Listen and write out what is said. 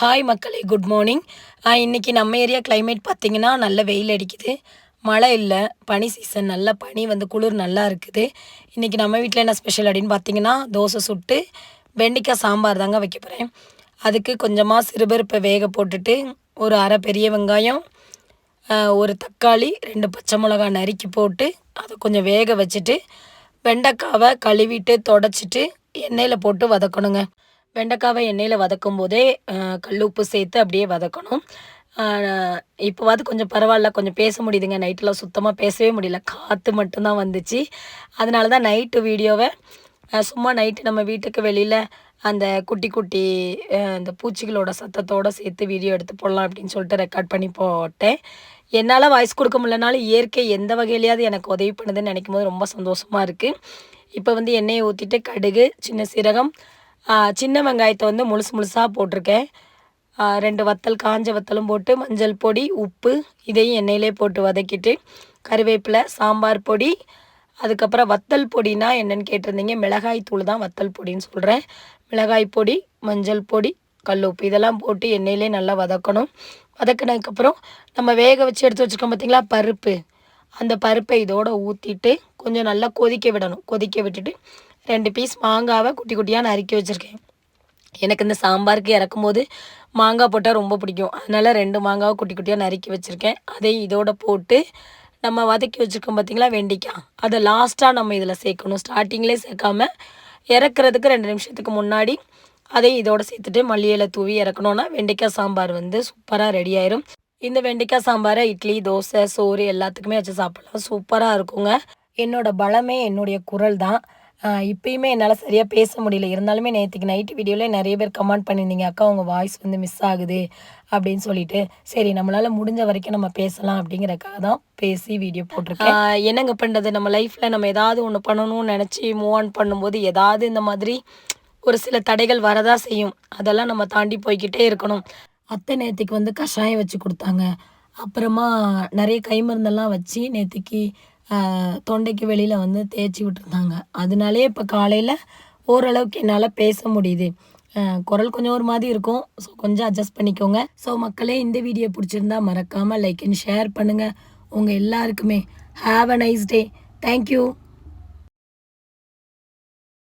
Hi மக்களே. Good morning இன்றைக்கி நம்ம ஏரியா கிளைமேட் பார்த்திங்கன்னா நல்ல வெயில் அடிக்குது. மழை இல்லை. பனி சீசன் நல்ல பனி வந்து குளிர் நல்லா இருக்குது. இன்றைக்கி நம்ம வீட்டில் என்ன ஸ்பெஷல் அப்படின்னு பார்த்தீங்கன்னா தோசை சுட்டு வெண்டைக்காய் சாம்பார் தாங்க வைக்க போகிறேன் அதுக்கு கொஞ்சமாக சிறுபருப்பை வேக போட்டுட்டு ஒரு அரை பெரிய வெங்காயம் ஒரு தக்காளி ரெண்டு பச்சை மிளகாய் நறுக்கி போட்டு அதை கொஞ்சம் வேக வச்சுட்டு வெண்டைக்காவை கழுவிட்டு தொடச்சிட்டு எண்ணெயில் போட்டு வதக்கணுங்க. வெண்டைக்காவை எண்ணெயில் வதக்கும் போதே கல் உப்பு சேர்த்து அப்படியே வதக்கணும். இப்போவாது கொஞ்சம் பரவாயில்ல கொஞ்சம் பேச முடியுதுங்க. நைட்டில் சுத்தமாக பேசவே முடியல. காற்று மட்டும்தான் வந்துச்சு. அதனால தான் நைட்டு வீடியோவை சும்மா நைட்டு நம்ம வீட்டுக்கு வெளியில் அந்த குட்டி குட்டி அந்த இந்த பூச்சிகளோட சத்தத்தோடு சேர்த்து வீடியோ எடுத்து போடலாம் அப்படின்னு சொல்லிட்டு ரெக்கார்ட் பண்ணி போட்டேன். என்னால் வாய்ஸ் கொடுக்க முடியலனாலும் இயற்கை எந்த வகையிலையாவது எனக்கு உதவி பண்ணுதுன்னு நினைக்கும் போது ரொம்ப சந்தோஷமாக இருக்குது இப்போ வந்து எண்ணெயை ஊற்றிட்டு கடுகு சின்ன சீரகம் சின்ன வெங்காயத்தை வந்து முழுசு முழுசாக போட்டிருக்கேன். ரெண்டு வத்தல் காஞ்ச வத்தலும் போட்டு மஞ்சள் பொடி உப்பு இதையும் எண்ணெயிலே போட்டு வதக்கிட்டு கருவேப்பிலை சாம்பார் பொடி அதுக்கப்புறம் வத்தல் பொடினா என்னென்னு கேட்டிருந்தீங்க மிளகாய் தூள் தான் வத்தல் பொடின்னு சொல்கிறேன் மிளகாய் பொடி மஞ்சள் பொடி கல்லுப்பு இதெல்லாம் போட்டு எண்ணெயிலே நல்லா வதக்கணும். வதக்கினதுக்கப்புறம் நம்ம வேக வச்சு எடுத்து வச்சுருக்கோம் பார்த்திங்களா பருப்பு. அந்த பருப்பை இதோடு ஊற்றிட்டு கொஞ்சம் நல்லா கொதிக்க விடணும். கொதிக்க விட்டுட்டு ரெண்டு பீஸ் மாங்காவை குட்டி குட்டியாக நறுக்கி வச்சுருக்கேன். எனக்கு இந்த சாம்பாருக்கு இறக்கும்போது மாங்காய் போட்டால் ரொம்ப பிடிக்கும். அதனால் ரெண்டு மாங்காவை குட்டி குட்டியாக நறுக்கி வச்சுருக்கேன். அதை இதோட போட்டு நம்ம வதக்கி வச்சுருக்கோம் பார்த்தீங்களா வெண்டைக்காய். அதை லாஸ்ட்டாக நம்ம இதில் சேர்க்கணும். ஸ்டார்டிங்லேயே சேர்க்காம இறக்குறதுக்கு ரெண்டு நிமிஷத்துக்கு முன்னாடி அதை இதோட சேர்த்துட்டு மல்லியில் தூவி இறக்கணுன்னா வெண்டைக்காய் சாம்பார் வந்து சூப்பராக ரெடி ஆயிரும். இந்த வெண்டைக்காய் சாம்பாரை இட்லி தோசை சோறு எல்லாத்துக்குமே வச்சு சாப்பிடலாம். சூப்பராக இருக்குங்க. என்னோட பலமே என்னுடைய குரல் தான். இப்பயுமே என்னால் சரியாக பேச முடியல. இருந்தாலுமே நேற்றுக்கு நைட்டு வீடியோவில் நிறைய பேர் கமெண்ட் பண்ணியிருந்தீங்க. அக்கா உங்கள் வாய்ஸ் வந்து மிஸ் ஆகுது அப்படின்னு சொல்லிட்டு. சரி நம்மளால் முடிஞ்ச வரைக்கும் நம்ம பேசலாம் அப்படிங்கிறக்காக தான் பேசி வீடியோ போட்டிருக்கேன். என்னங்க பண்ணுறது நம்ம லைஃப்பில் நம்ம ஏதாவது ஒன்று பண்ணணும்னு நினச்சி மூவ் ஆன் பண்ணும்போது ஏதாவது இந்த மாதிரி ஒரு சில தடைகள் வரதா செய்யும். அதெல்லாம் நம்ம தாண்டி போய்க்கிட்டே இருக்கணும். அத்தை நேற்றுக்கு வந்து கஷாயம் வச்சு கொடுத்தாங்க. அப்புறமா நிறைய கை மருந்தெல்லாம் வச்சு நேற்றுக்கு தொண்டைக்கு வெளியில் வந்து தேய்ச்சி விட்டுருந்தாங்க. அதனாலே இப்போ காலையில் ஓரளவுக்கு என்னால் பேச முடியுது. குரல் கொஞ்சம் ஒரு மாதிரி இருக்கும். ஸோ கொஞ்சம் அட்ஜஸ்ட் பண்ணிக்கோங்க. ஸோ மக்களே இந்த வீடியோ பிடிச்சிருந்தா மறக்காமல் லைக் அண்ட் ஷேர் பண்ணுங்கள் உங்கள் எல்லாருக்குமே have a nice day thank you